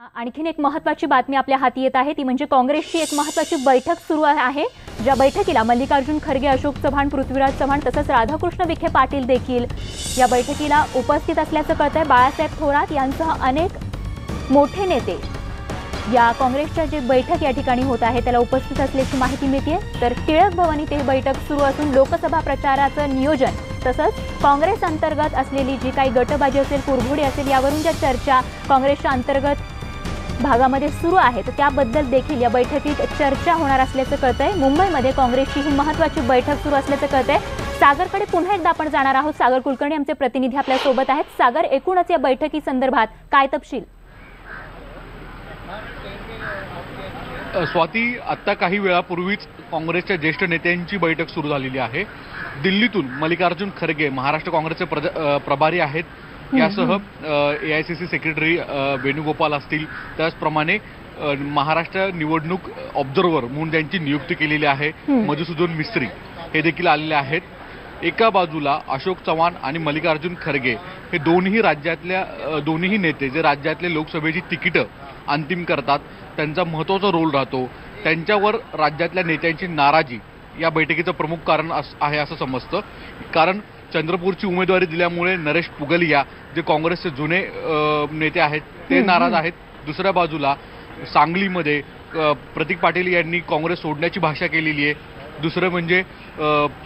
आणखीन एक महत्वाची बातमी आपल्या हाती येत आहे ती म्हणजे काँग्रेसची एक महत्वाची बैठक सुरू आहे ज्या बैठकीला मल्लिकार्जुन खरगे अशोक चव्हाण पृथ्वीराज चव्हाण तसंच राधाकृष्ण विखे पाटील देखील या बैठकीला उपस्थित असल्याचं कळतंय. बाळासाहेब थोरात यांसह अनेक मोठे नेते या काँग्रेसच्या जे बैठक या ठिकाणी होत आहे त्याला उपस्थित असल्याची माहिती मिळते तर टिळक भवन इथे बैठक सुरू असून लोकसभा प्रचाराचं नियोजन तसंच काँग्रेस अंतर्गत असलेली जी काही गटबाजी असेल कुरघोडी असेल यावरून ज्या चर्चा काँग्रेसच्या अंतर्गत भागामध्ये सुरू आहे. तर त्याबद्दल देखील या बैठकीत चर्चा होणार असल्याचं कळतंय. मुंबईमध्ये काँग्रेसची ही महत्वाची बैठक सुरू असल्याचं कळतंय. सागरकडे पुन्हा एकदा आपण जाणार आहोत. सागर कुलकर्णी आमचे प्रतिनिधी आपल्यासोबत आहेत. सागर एकूणच या बैठकी संदर्भात काय तपशील? स्वाती आत्ता काही वेळापूर्वीच काँग्रेसच्या ज्येष्ठ नेत्यांची बैठक सुरू झालेली आहे. दिल्लीतून मल्लिकार्जुन खरगे महाराष्ट्र काँग्रेसचे प्रभारी आहेत. यासह A I C C secretary Venugopal असतील. त्याचप्रमाणे महाराष्ट्र निवडणूक ऑब्झर्व्हर म्हणून त्यांची नियुक्ती केलेली आहे. मधुसूदन मिस्त्री. हे देखील आलेले आहेत. एका बाजूला अशोक चव्हाण आणि मल्लिकार्जुन खरगे. हे दोन्ही राज्यातल्या अ, दोन्ही नेते जे राज्यातले लोकसभेची तिकीटं अंतिम करतात त्यांचा महत्त्वाचा रोल राहतो. त्यांच्यावर राज्यातल्या नेत्यांची नाराजी या बैठकीचं प्रमुख कारण आहे असं समजतं. कारण चंद्रपूरची उमेदवारी दिल्यामुळे नरेश पुगलिया जे काँग्रेसचे जुने नेते आहेत ते नाराज. आहेत दुसऱ्या बाजूला सांगलीमध्ये प्रतीक पाटील यांनी काँग्रेस सोडण्याची भाषा केलेली आहे दुसरं म्हणजे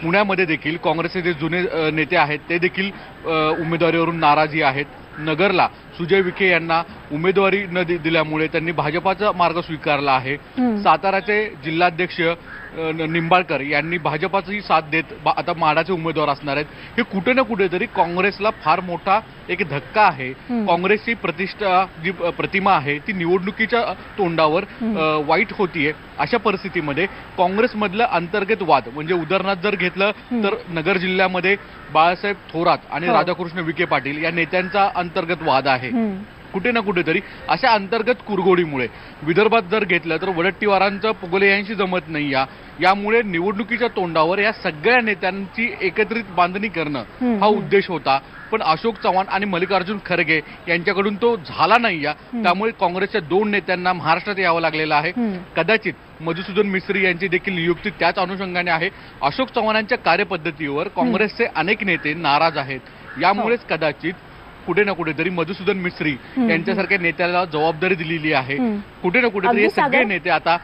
पुण्यामध्ये देखील काँग्रेसचे जे जुने नेते आहेत ते देखील उमेदवारीवरून नाराजी आहेत नगरला सुजय विखे यांना उमेदवारी न दिल्यामुळे त्यांनी भाजपाचा मार्ग स्वीकारला आहे. साताराचे जिल्हाध्यक्ष निंबाळकर यांनी भाजपाची साथ देत आता माडाचे उमेदवार असणार आहेत हे कुठे ना कुठेतरी काँग्रेसला फार मोठा एक धक्का आहे. काँग्रेसची प्रतिष्ठा जी प्रतिमा आहे ती निवडणुकीच्या तोंडावर वाईट होतीये अशा परिस्थितीमध्ये काँग्रेसमधलं अंतर्गत वाद म्हणजे उदाहरणार्थ जर घेतलं. तर नगर जिल्ह्यामध्ये बाळासाहेब थोरात आणि हो. राधाकृष्ण विखे पाटील या नेत्यांचा अंतर्गत वाद आहे. कुठे ना कुठेतरी अशा अंतर्गत कुरघोडीमुळे. विदर्भात जर घेतलं तर वडट्टीवारांचं पुगले यांशी जमत नाही या. यामुळे निवडणुकीच्या तोंडावर या सगळ्या नेत्यांची एकत्रित बांधणी करणं हा. उद्देश होता. पण अशोक चव्हाण आणि मल्लिकार्जुन खरगे यांच्याकडून तो झाला नाही या. त्यामुळे काँग्रेसच्या दोन नेत्यांना महाराष्ट्रात यावं लागलेलं आहे. कदाचित मधुसूदन मिस्त्री यांची देखील नियुक्ती त्याच अनुषंगाने आहे. अशोक चव्हाणांच्या कार्यपद्धतीवर काँग्रेसचे अनेक नेते नाराज आहेत. यामुळेच कदाचित कुठे ना कुठेतरी मधुसूदन मिस्त्री हम्म. यांच्यासारख्या नेत्याला जबाबदारी दिलेली आहे. कुठे ना कुठेतरी हे सगळे. नेते आता.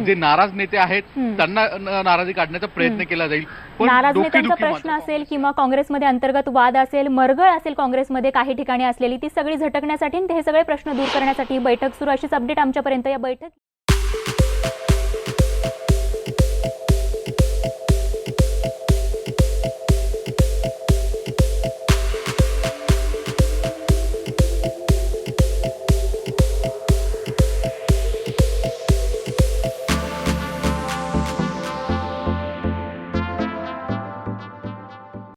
जे नाराज नेते आहेत. त्यांना नाराजी काढण्याचा प्रयत्न. केला जाईल नाराज नेत्यांचा प्रश्न असेल किंवा काँग्रेसमध्ये अंतर्गत वाद असेल मरगळ असेल काँग्रेसमध्ये काही ठिकाणी असलेली ती सगळी झटकण्यासाठी हे सगळे प्रश्न दूर करण्यासाठी बैठक सुरू अशीच अपडेट आमच्यापर्यंत या बैठक